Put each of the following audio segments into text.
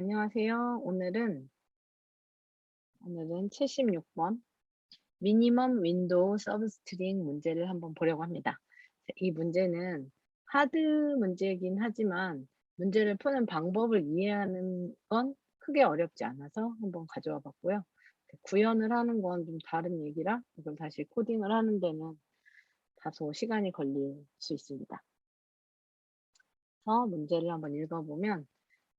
안녕하세요. 오늘은 오늘은 76번 미니멈 윈도우 서브스트링 문제를 한번 보려고 합니다. 이 문제는 하드 문제이긴 하지만 문제를 푸는 방법을 이해하는 건 크게 어렵지 않아서 한번 가져와 봤고요. 구현을 하는 건 좀 다른 얘기라 이걸 다시 코딩을 하는 데는 다소 시간이 걸릴 수 있습니다. 그래서 문제를 한번 읽어보면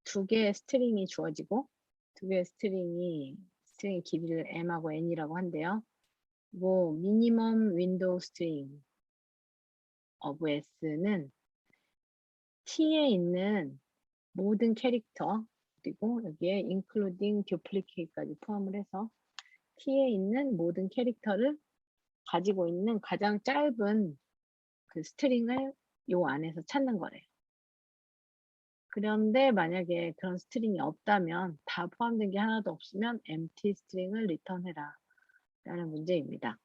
두 개의 스트링이 주어지고 두 개의 스트링이 스트링 길이를 m하고 n이라고 한대요. 뭐 미니멈 윈도우 스트링 of s는 t에 있는 모든 캐릭터 그리고 여기에 including duplicate까지 포함을 해서 t에 있는 모든 캐릭터를 가지고 있는 가장 짧은 그 스트링을 요 안에서 찾는 거래요. 그런데 만약에 그런 스트링이 없다면 다 포함된 게 하나도 없으면 empty 스트링을 리턴해라 라는 문제입니다.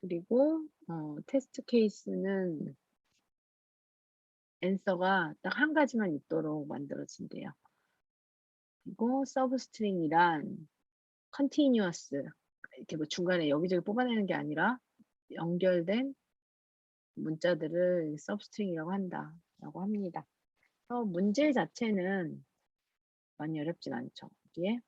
그리고 어, 테스트 케이스는 앤서가 딱 한 가지만 있도록 만들어진대요. 그리고 서브 스트링이란 continuous 이렇게 뭐 중간에 여기저기 뽑아내는 게 아니라 연결된 문자들을 서브 스트링이라고 한다라고 합니다. 그래서 문제 자체는 많이 어렵진 않죠. 여기에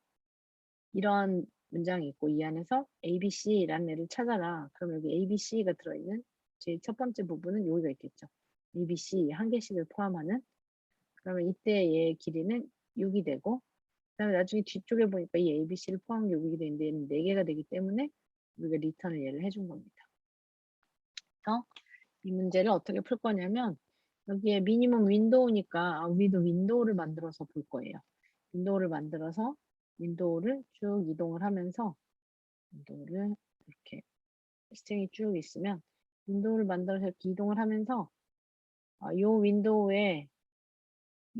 이런 문장이 있고 이 안에서 ABC라는 애를 찾아라. 그럼 여기 ABC가 들어있는 제일 첫 번째 부분은 여기가 있겠죠. ABC 한 개씩을 포함하는 그러면 이때 얘의 길이는 6이 되고 그다음에 나중에 뒤쪽에 보니까 이 ABC를 포함한 게 6이 되는데 얘는 4개가 되기 때문에 우리가 리턴을 얘를 해준 겁니다. 그래서 이 문제를 어떻게 풀 거냐면 여기에 미니멈 윈도우니까 아, 우리도 윈도우를 만들어서 볼 거예요. 윈도우를 만들어서 윈도우를 쭉 이동을 하면서 윈도우를 이렇게 스트링이 쭉 있으면 윈도우를 만들어서 이렇게 이동을 하면서 어, 요 윈도우에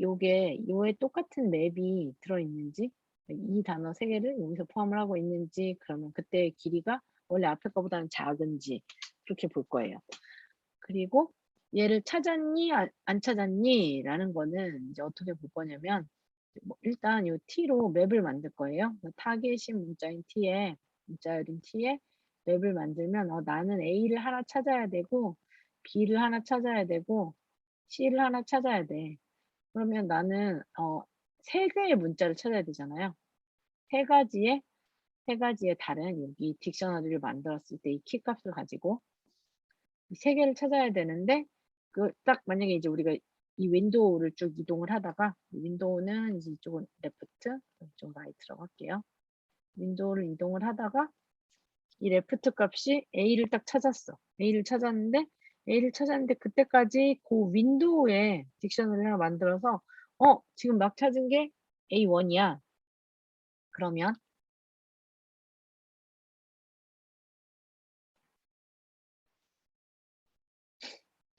요게 요에 똑같은 맵이 들어있는지 이 단어 세 개를 여기서 포함을 하고 있는지 그러면 그때 길이가 원래 앞에 거보다는 작은지 그렇게 볼 거예요. 그리고 얘를 찾았니 안 찾았니 라는 거는 이제 어떻게 볼 거냐면 뭐 일단 요 t로 맵을 만들 거예요. 타겟인 문자인 t에 문자열인 t에 맵을 만들면 어, 나는 a를 하나 찾아야 되고 b를 하나 찾아야 되고 c를 하나 찾아야 돼. 그러면 나는 어, 세 개의 문자를 찾아야 되잖아요. 세 가지의 세 가지의 다른 여기 딕셔너리를 만들었을 때 이 키값을 가지고 세 개를 찾아야 되는데 그 딱 만약에 이제 우리가 이 윈도우를 쭉 이동을 하다가 윈도우는 이제 이쪽은 레프트, 이쪽 라이트라고 할게요. 윈도우를 이동을 하다가 이 레프트 값이 A를 딱 찾았어. A를 찾았는데 A를 찾았는데 그때까지 그 윈도우에 딕셔너리를 하나 만들어서 어 지금 막 찾은 게 A1이야. 그러면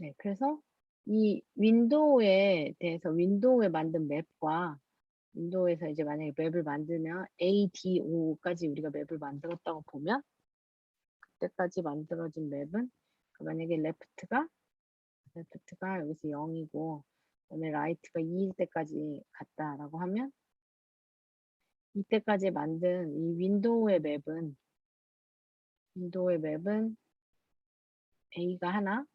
네, 그래서 이 윈도우에 대해서 윈도우에 만든 맵과 윈도우에서 이제 만약에 맵을 만들면 ADO까지 우리가 맵을 만들었다고 보면 그때까지 만들어진 맵은 만약에 레프트가 레프트가 여기서 0이고 그다음에 라이트가 2일 때까지 갔다라고 하면 이때까지 만든 이 윈도우의 맵은 윈도우의 맵은 A가 하나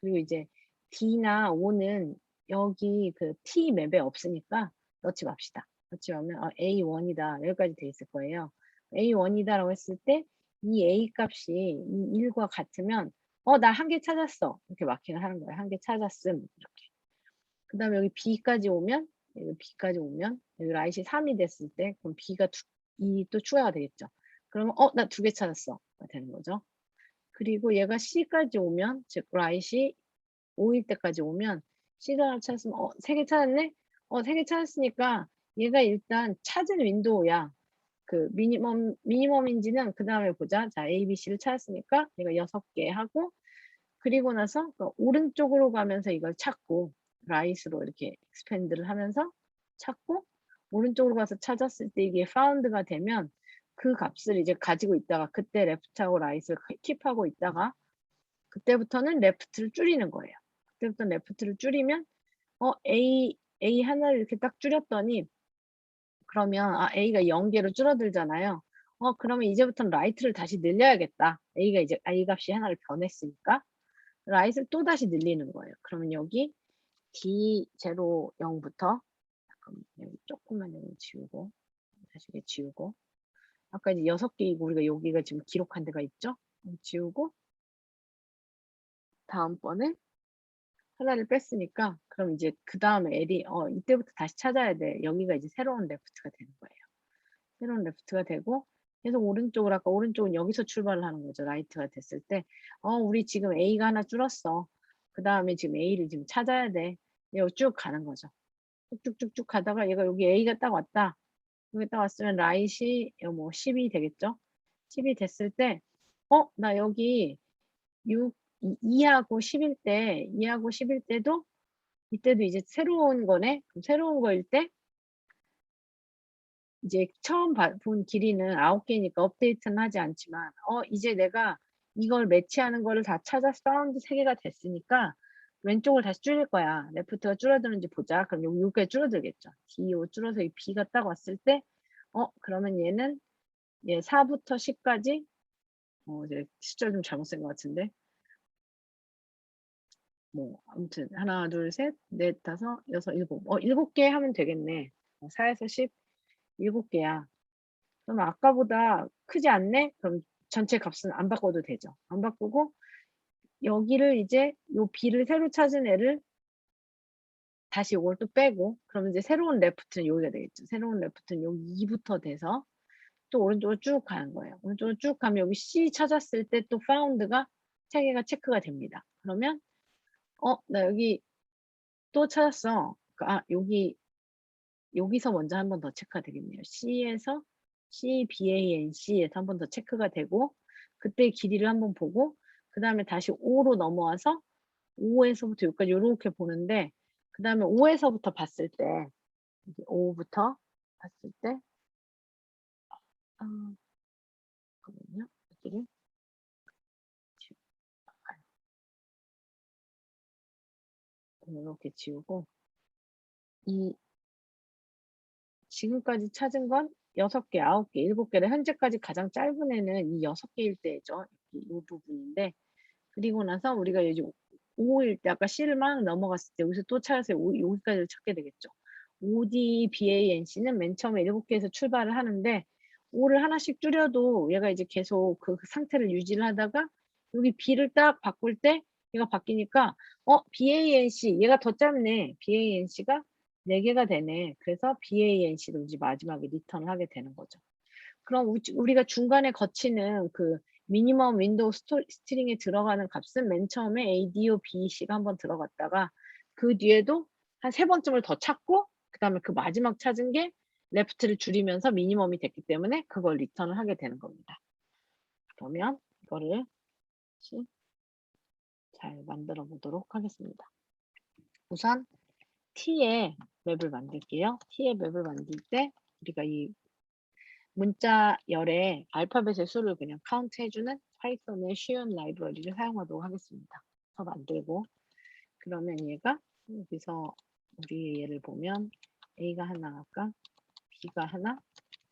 그리고 이제 D나 O는 여기 그 T 맵에 없으니까 넣지 맙시다. 넣지 마면 어, A1이다. 여기까지 돼 있을 거예요. A1이다라고 했을 때 이 A 값이 이 1과 같으면 어, 나 한 개 찾았어. 이렇게 마킹을 하는 거예요. 한 개 찾았음. 이렇게. 그 다음에 여기 B까지 오면 여기 B까지 오면 여기 라이시 3이 됐을 때 그럼 B가 2또 추가가 되겠죠. 그러면 어, 나 두 개 찾았어. 되는 거죠. 그리고 얘가 C까지 오면 즉 라이시 5일 때까지 오면 하나 찾았으면 어, 세개 찾았네? 어, 세개 찾았으니까 얘가 일단 찾은 윈도우야. 그 미니멈 미니멈인지는 그 다음에 보자. 자, A, B, C를 찾았으니까 얘가 여섯 개 하고 그리고 나서 그 오른쪽으로 가면서 이걸 찾고 라이스로 이렇게 익스펜드를 하면서 찾고 오른쪽으로 가서 찾았을 때 이게 파운드가 되면 그 값을 이제 가지고 있다가 그때 레프트하고 라이스를 킵하고 있다가 그때부터는 레프트를 줄이는 거예요. 그때부터 레프트를 줄이면 어 A A 하나를 이렇게 딱 줄였더니 그러면 아, A가 0개로 줄어들잖아요. 어, 그러면 이제부터는 라이트를 다시 늘려야겠다. A가 이제 A 값이 하나를 변했으니까 라이트를 또 다시 늘리는 거예요. 그러면 여기 D0, 0부터 잠깐만 여기 조금만 여기 지우고 다시 이게 지우고 아까 이제 여섯 개이고 우리가 여기가 지금 기록한 데가 있죠? 지우고 다음번에 하나를 뺐으니까 그럼 이제 그 다음에 L이 어 이때부터 다시 찾아야 돼. 여기가 이제 새로운 레프트가 되는 거예요. 새로운 레프트가 되고 계속 오른쪽으로 아까 오른쪽은 여기서 출발을 하는 거죠. 라이트가 됐을 때 어 우리 지금 A가 하나 줄었어. 그 다음에 지금 A를 지금 찾아야 돼. 쭉 가는 거죠. 쭉쭉쭉쭉 가다가 얘가 여기 A가 딱 왔다. 여기 딱 왔으면 라이시 뭐 10이 되겠죠? 10이 됐을 때 어? 나 여기 6, 2하고 10일 때 2하고 10일 때도 이때도 이제 새로운 거네. 그럼 새로운 거일 때 이제 처음 봐- 본 길이는 9개니까 업데이트는 하지 않지만 어 이제 내가 이걸 매치하는 거를 다 찾아 사운드 3개가 됐으니까 왼쪽을 다시 줄일 거야. 레프트가 줄어드는지 보자. 그럼 여기 6개 줄어들겠죠. D5 줄어서 이 B가 딱 왔을 때 어 그러면 얘는 얘 4부터 10까지 어 이제 숫자 좀 잘못 쓴 것 같은데 뭐 아무튼 하나 둘 셋 넷 다섯 여섯 일곱 어 일곱 개 하면 되겠네. 어, 4에서 10 일곱 개야. 그럼 아까보다 크지 않네? 그럼 전체 값은 안 바꿔도 되죠. 안 바꾸고 여기를 이제 요 B를 새로 찾은 애를 다시 이걸 또 빼고 그러면 이제 새로운 레프트는 여기가 되겠죠. 새로운 레프트는 여기 2부터 돼서 또 오른쪽으로 쭉 가는 거예요. 오른쪽으로 쭉 가면 여기 C 찾았을 때 또 found가 세 개가 체크가 됩니다. 그러면 어, 나 여기 또 찾았어. 아, 여기 여기서 먼저 한 번 더 체크가 되겠네요. C에서 C, B, A, N, C에서 한 번 더 체크가 되고 그때 길이를 한 번 보고 그 다음에 다시 5로 넘어와서 5에서부터 여기까지 이렇게 보는데 그 다음에 5에서부터 봤을 때 5부터 봤을 때 아, 잠깐만요. 여기를 지우- 아, 이렇게 지우고 이 지금까지 찾은 건 6개, 9개, 7개를 현재까지 가장 짧은 애는 이 6개일 때죠. 이, 이 부분인데 그리고 나서 우리가 이제 5일 때 아까 C를 막 넘어갔을 때 여기서 또 찾아서 오- 여기까지를 찾게 되겠죠. OD, BANC는 맨 처음에 7개에서 출발을 하는데 5를 하나씩 줄여도 얘가 이제 계속 그 상태를 유지를 하다가 여기 B를 딱 바꿀 때 얘가 바뀌니까 어 BANC 얘가 더 짧네. BANC가 4개가 되네. 그래서 BANC로 이제 마지막에 리턴을 하게 되는 거죠. 그럼 우- 우리가 중간에 거치는 그 미니멈 윈도우 스토, 스트링에 들어가는 값은 맨 처음에 ADO, BC가 한번 들어갔다가 그 뒤에도 한 세 번쯤을 더 찾고 그 다음에 그 마지막 찾은 게 레프트를 줄이면서 미니멈이 됐기 때문에 그걸 리턴을 하게 되는 겁니다. 그러면 이거를 잘 만들어 보도록 하겠습니다. 우선 T의 맵을 만들게요. T의 맵을 만들 때 우리가 이 문자 열에 알파벳의 수를 그냥 카운트 해주는 파이썬의 쉬운 라이브러리를 사용하도록 하겠습니다. 더 만들고 그러면 얘가 여기서 우리 얘를 보면 A가 하나 할까? B가 하나,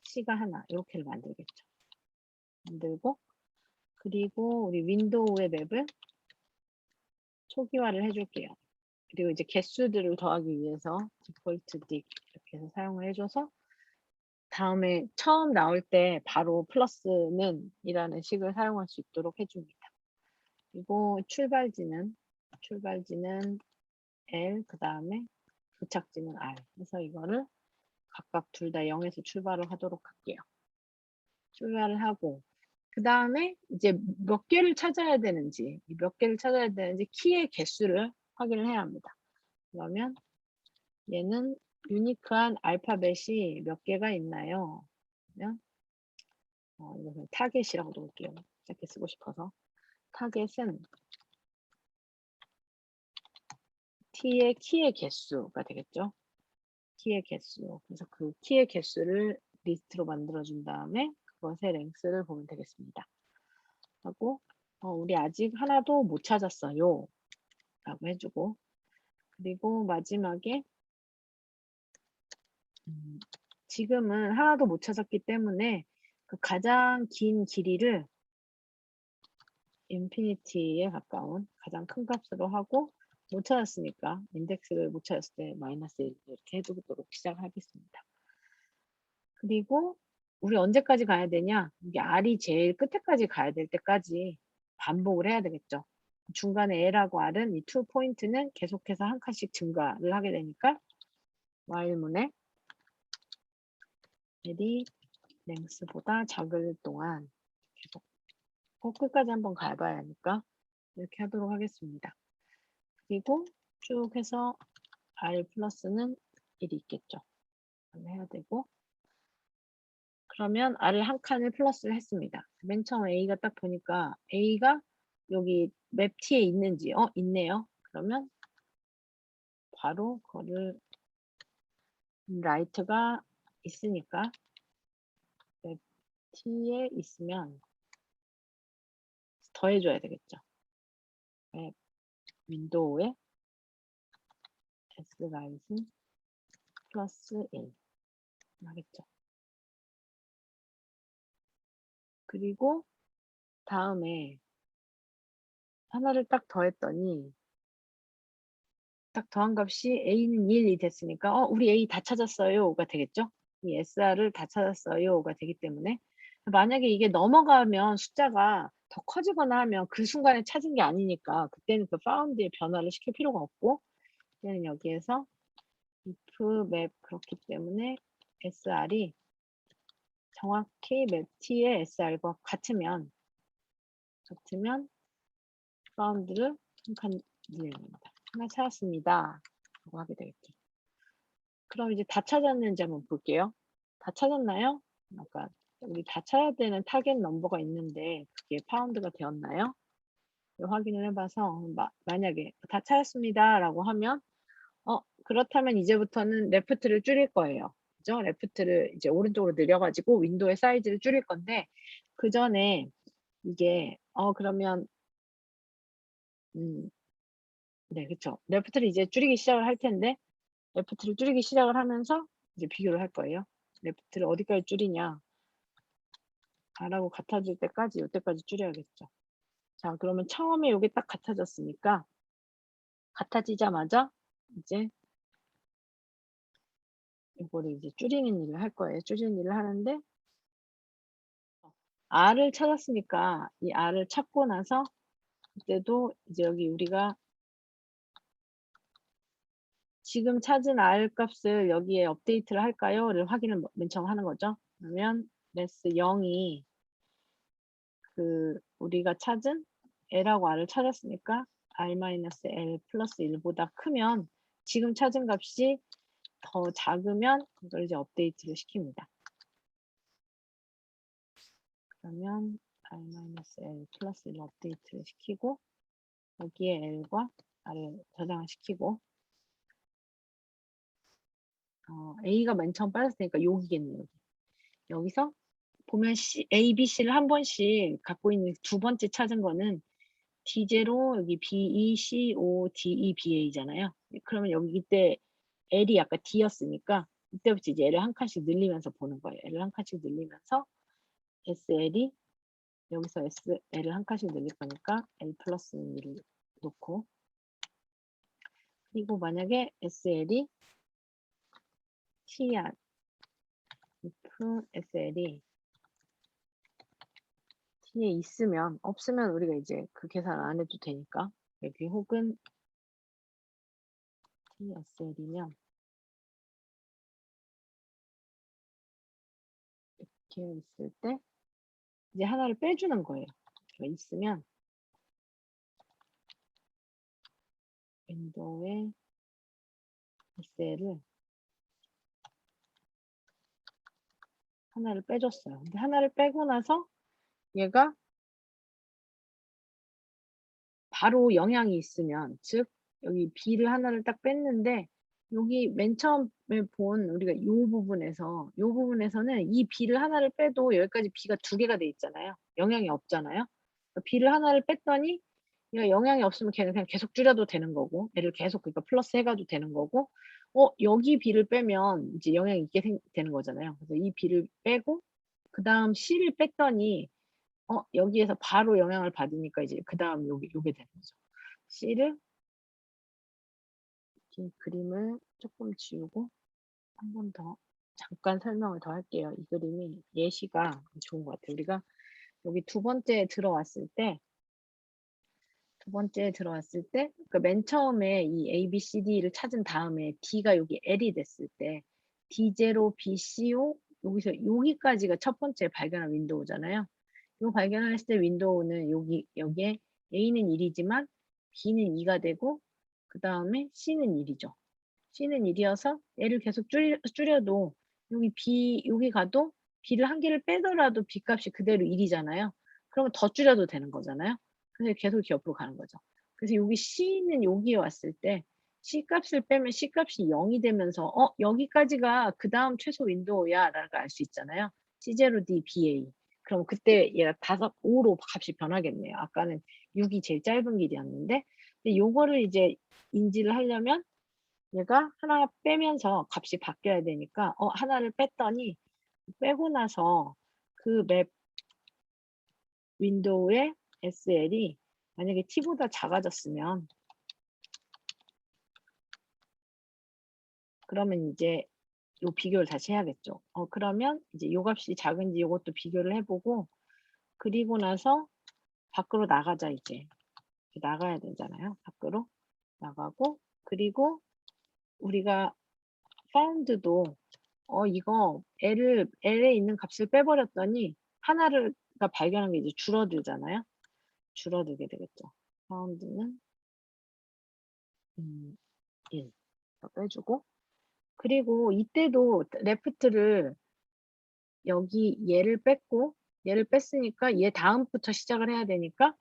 C가 하나 이렇게를 만들겠죠. 만들고 그리고 우리 윈도우의 맵을 초기화를 해줄게요. 그리고 이제 개수들을 더하기 위해서 디폴트 딕 이렇게 해서 사용을 해줘서 다음에 처음 나올 때 바로 플러스는 이라는 식을 사용할 수 있도록 해줍니다. 그리고 출발지는 출발지는 L 그 다음에 도착지는 R 해서 이거를 각각 둘 다 0에서 출발을 하도록 할게요. 출발을 하고 그 다음에 이제 몇 개를 찾아야 되는지 이몇 개를 찾아야 되는지 키의 개수를 확인을 해야 합니다. 그러면 얘는 유니크한 알파벳이 몇 개가 있나요? 그러면 어, 이거는 타겟이라고 놓을게요. 짧게 쓰고 싶어서 타겟은 t의 키의 개수가 되겠죠. 키의 개수. 그래서 그 키의 개수를 리스트로 만들어 준 다음에 그것의 랭스를 보면 되겠습니다. 하고 어, 우리 아직 하나도 못 찾았어요. 라고 해주고 그리고 마지막에 음, 지금은 하나도 못 찾았기 때문에 그 가장 긴 길이를 인피니티에 가까운 가장 큰 값으로 하고 못 찾았으니까 인덱스를 못 찾았을 때 마이너스 1 이렇게 해두도록 시작하겠습니다. 그리고 우리 언제까지 가야 되냐? 이게 R이 제일 끝에까지 가야 될 때까지 반복을 해야 되겠죠. 중간에 L하고 R은 이 two 포인트는 계속해서 한 칸씩 증가를 하게 되니까 while문에 L이 랭스보다 작을 동안 계속 꼭 끝까지 한번 가봐야 하니까 이렇게 하도록 하겠습니다. 그리고 쭉 해서 R 플러스는 1이 있겠죠. 해야 되고 그러면 R을 한 칸을 플러스를 했습니다. 맨 처음 A가 딱 보니까 A가 여기 맵 T에 있는지 어 있네요. 그러면 바로 그거를 라이트가 있으니까 맵 T에 있으면 더해줘야 되겠죠. 맵 윈도우에 S 라이트 플러스 1 하겠죠. 그리고 다음에 하나를 딱 더했더니 딱 더한 값이 A는 1이 됐으니까 어 우리 A 다 찾았어요가 되겠죠? 이 SR을 다 찾았어요가 되기 때문에 만약에 이게 넘어가면 숫자가 더 커지거나 하면 그 순간에 찾은 게 아니니까 그때는 그 found의 변화를 시킬 필요가 없고 그냥 여기에서 if map 그렇기 때문에 SR이 정확히 맵 T의 SR과 같으면 같으면 found를 한칸 늘립니다. 하나 찾았습니다. 라고 하게 되겠죠. 그럼 이제 다 찾았는지 한번 볼게요. 다 찾았나요? 아까 우리 다 찾아야 되는 타겟 넘버가 있는데 그게 파운드가 되었나요? 확인을 해봐서 마, 만약에 다 찾았습니다 라고 하면 어 그렇다면 이제부터는 레프트를 줄일 거예요. 그죠? 레프트를 이제 오른쪽으로 늘려가지고 윈도우의 사이즈를 줄일 건데 그 전에 이게 어 그러면 음, 네, 그쵸. 레프트를 이제 줄이기 시작을 할 텐데 레프트를 줄이기 시작을 하면서 이제 비교를 할 거예요. 레프트를 어디까지 줄이냐? R하고 같아질 때까지 이때까지 줄여야겠죠. 자, 그러면 처음에 이게 딱 같아졌으니까 같아지자마자 이제 이거를 이제 줄이는 일을 할 거예요. 줄이는 일을 하는데 R을 찾았으니까 이 R을 찾고 나서 그때도 이제 여기 우리가 지금 찾은 R 값을 여기에 업데이트를 할까요?를 확인을 맨 처음 하는 거죠. 그러면 레스 0이 그 우리가 찾은 L하고 R을 찾았으니까 R-L 플러스 1보다 크면 지금 찾은 값이 더 작으면 그걸 이제 업데이트를 시킵니다. 그러면 R-L 플러스 1 업데이트를 시키고 여기에 L과 R을 저장을 시키고 어, A가 맨 처음 빠졌으니까 여기겠네요. 여기서 보면 C, A, B, C를 한 번씩 갖고 있는 두 번째 찾은 거는 D0 여기 B, E, C, O, D, E, B, A잖아요. 그러면 여기 이때 L이 아까 D였으니까 이때부터 이제 L을 한 칸씩 늘리면서 보는 거예요. L을 한 칸씩 늘리면서 SL이 여기서 SL을 한 칸씩 늘릴 거니까 L 플러스 1을 놓고 그리고 만약에 SL이 T야 if SL이 T에 있으면 없으면 우리가 이제 그 계산 안 해도 되니까 여기 혹은 TSL이면 이렇게 있을 때 이제 하나를 빼주는 거예요. 있으면 윈도우에 SL을 하나를 빼줬어요. 근데 하나를 빼고 나서 얘가 바로 영향이 있으면 즉 여기 B를 하나를 딱 뺐는데 여기 맨 처음에 본 우리가 이 부분에서 이 부분에서는 이 B를 하나를 빼도 여기까지 B가 두 개가 돼 있잖아요. 영향이 없잖아요. B를 하나를 뺐더니 얘가 영향이 없으면 걔는 그냥 계속 줄여도 되는 거고 얘를 계속 그러니까 플러스 해가도 되는 거고 어 여기 b를 빼면 이제 영향이 있게 생, 되는 거잖아요. 그래서 이 b를 빼고 그 다음 c를 뺐더니 어 여기에서 바로 영향을 받으니까 이제 그 다음 요게 요게 되는 거죠. c를 이 그림을 조금 지우고 한 번 더 잠깐 설명을 더 할게요. 이 그림이 예시가 좋은 것 같아요. 우리가 여기 두 번째 들어왔을 때, 두 번째 들어왔을 때, 그러니까 맨 처음에 이 A, B, C, D를 찾은 다음에 D가 여기 L이 됐을 때, D0, B, C, O, 여기서 여기까지가 첫 번째 발견한 윈도우잖아요. 이 발견했을 때 윈도우는 여기, 여기에 A는 1이지만 B는 2가 되고, 그 다음에 C는 1이죠. C는 1이어서 얘를 계속 줄여, 줄여도 여기 B, 여기 가도 B를 한 개를 빼더라도 B 값이 그대로 1이잖아요. 그러면 더 줄여도 되는 거잖아요. 그래서 계속 옆으로 가는 거죠. 그래서 여기 C는 여기에 왔을 때 C 값을 빼면 C 값이 0이 되면서 어 여기까지가 그 다음 최소 윈도우야 라고 알 수 있잖아요. C0D BA. 그럼 그때 얘가 다섯 5로 값이 변하겠네요. 아까는 6이 제일 짧은 길이었는데 요거를 이제 인지를 하려면 얘가 하나 빼면서 값이 바뀌어야 되니까 어 하나를 뺐더니 빼고 나서 그 맵 윈도우의 SL이 만약에 T보다 작아졌으면 그러면 이제 요 비교를 다시 해야겠죠. 어 그러면 이제 요 값이 작은지 요것도 비교를 해보고 그리고 나서 밖으로 나가자 이제 나가야 되잖아요. 밖으로 나가고 그리고 우리가 found도 어 이거 L을 L에 있는 값을 빼버렸더니 하나를 발견한 게 이제 줄어들잖아요. 줄어들게 되겠죠. found는 음, 1 빼주고 그리고 이때도 레프트를 여기 얘를 뺐고 얘를 뺐으니까 얘 다음부터 시작을 해야 되니까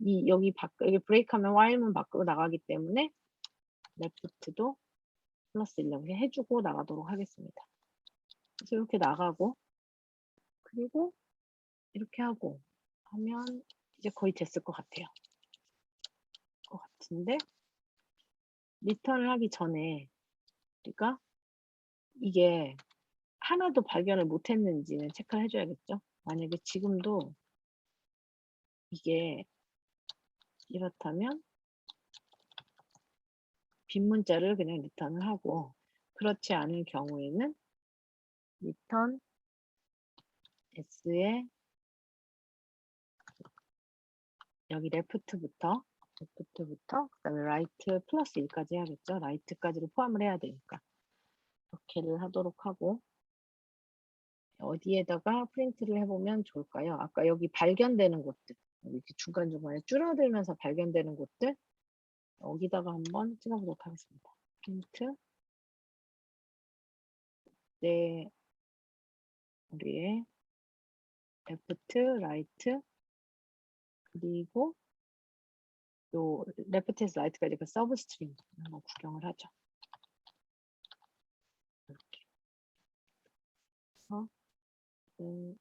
이 여기 밖 여기 브레이크하면 while문 밖으로 나가기 때문에 레프트도 플러스 1 이렇게 해주고 나가도록 하겠습니다. 그래서 이렇게 나가고 그리고 이렇게 하고 하면 이제 거의 됐을 것 같아요. 것 같은데 리턴을 하기 전에 우리가 이게 하나도 발견을 못했는지는 체크를 해줘야겠죠. 만약에 지금도 이게 이렇다면 빈 문자를 그냥 리턴을 하고 그렇지 않은 경우에는 리턴 s에 여기 레프트부터 레프트부터 그다음에 라이트 플러스 1까지 해야겠죠. 라이트까지를 포함을 해야 되니까 이렇게를 하도록 하고 어디에다가 프린트를 해보면 좋을까요? 아까 여기 발견되는 곳들 이렇게 중간중간에 줄어들면서 발견되는 곳들? 여기다가 한번 찍어보도록 하겠습니다. 프린트 네. 우리의 레프트, 라이트 그리고 요 레프트에서 라이트까지 그 서브 스트링 한번 구경을 하죠. 이렇게. 그래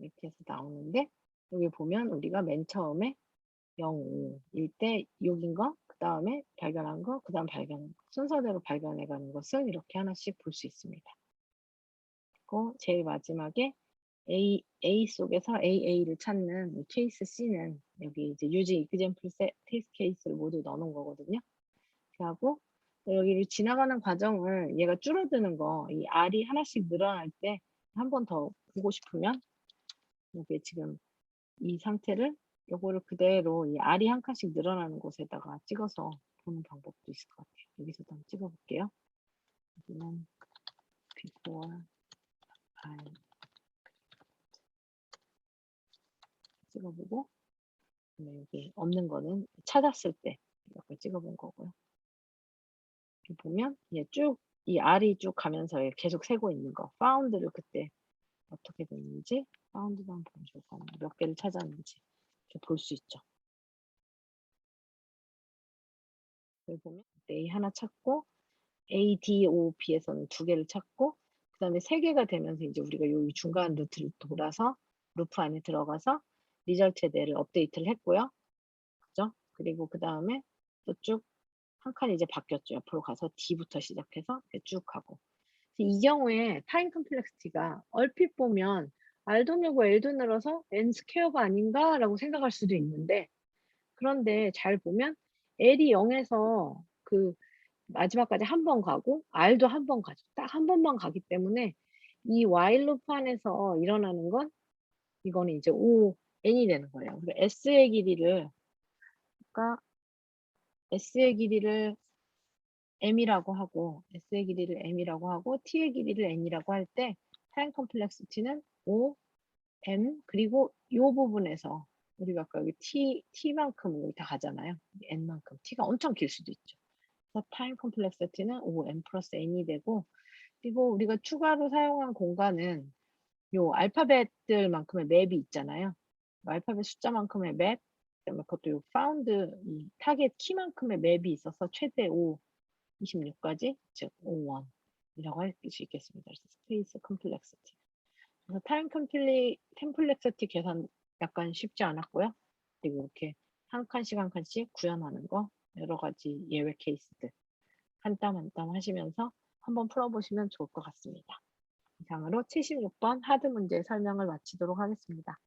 네, 이렇게 해서 나오는데 여기 보면 우리가 맨 처음에 0, 5일 때 6인 거, 그 다음에 발견한 거, 그 다음 발견한 거, 순서대로 발견해가는 것을 이렇게 하나씩 볼 수 있습니다. 그리고 제일 마지막에 A, A 속에서 AA를 찾는 이 케이스 C는 여기 이제 using example test case를 모두 넣어놓은 거거든요. 하고 여기를 지나가는 과정을 얘가 줄어드는 거, 이 R이 하나씩 늘어날 때 한 번 더 보고 싶으면 이게 지금 이 상태를 요거를 그대로 이 R이 한 칸씩 늘어나는 곳에다가 찍어서 보는 방법도 있을 것 같아요. 여기서도 한번 찍어볼게요. 여기는 before I 찍어보고 여기 없는 거는 찾았을 때 이렇게 찍어본 거고요. 이렇게 보면 쭉이 R이 쭉 가면서 계속 세고 있는 거 found를 그때 어떻게 됐는지 사운드도 한번 보면 좋을 것 같네요. 몇 개를 찾았는지 볼 수 있죠. 보면 A 하나 찾고 A, D, O, B에서는 두 개를 찾고 그 다음에 세 개가 되면서 이제 우리가 요 중간 루트를 돌아서 루프 안에 들어가서 리절트에 대해를 업데이트를 했고요. 그죠? 그리고 그 다음에 또 쭉 한 칸이 이제 바뀌었죠. 옆으로 가서 D부터 시작해서 쭉 가고. 이 경우에 타임 컴플렉시티가 얼핏 보면 R돈이고 L도 늘어서 N 스퀘어가 아닌가라고 생각할 수도 있는데 그런데 잘 보면 L이 0에서 그 마지막까지 한 번 가고 R도 한 번 가죠. 딱 한 번만 가기 때문에 이 while 루프 안에서 일어나는 건 이거는 이제 O N이 되는 거예요. 그리고 S의 길이를 그러니까 S의 길이를 M이라고 하고 S의 길이를 M이라고 하고 T의 길이를 N이라고 할 때 타임 컴플렉시티는 O, M 그리고 이 부분에서 우리가 아까 여기 T, T만큼 여기 다 가잖아요. N만큼. T가 엄청 길 수도 있죠. 그래서 타임 컴플렉시티는 O, M 플러스 N이 되고 그리고 우리가 추가로 사용한 공간은 요 알파벳들만큼의 맵이 있잖아요. 알파벳 숫자만큼의 맵, 그다음에 그것도 요 파운드 이 타겟 키만큼의 맵이 있어서 최대 5, 26까지 즉 5원이라고 할 수 있겠습니다. 그래서 스페이스 컴플렉시티. 그래서 타임 컴플리 템플렉시티 계산 약간 쉽지 않았고요. 그리고 이렇게 한 칸씩 한 칸씩 구현하는 거 여러 가지 예외 케이스들 한 땀 한 땀 하시면서 한번 풀어보시면 좋을 것 같습니다. 이상으로 76번 하드 문제 설명을 마치도록 하겠습니다.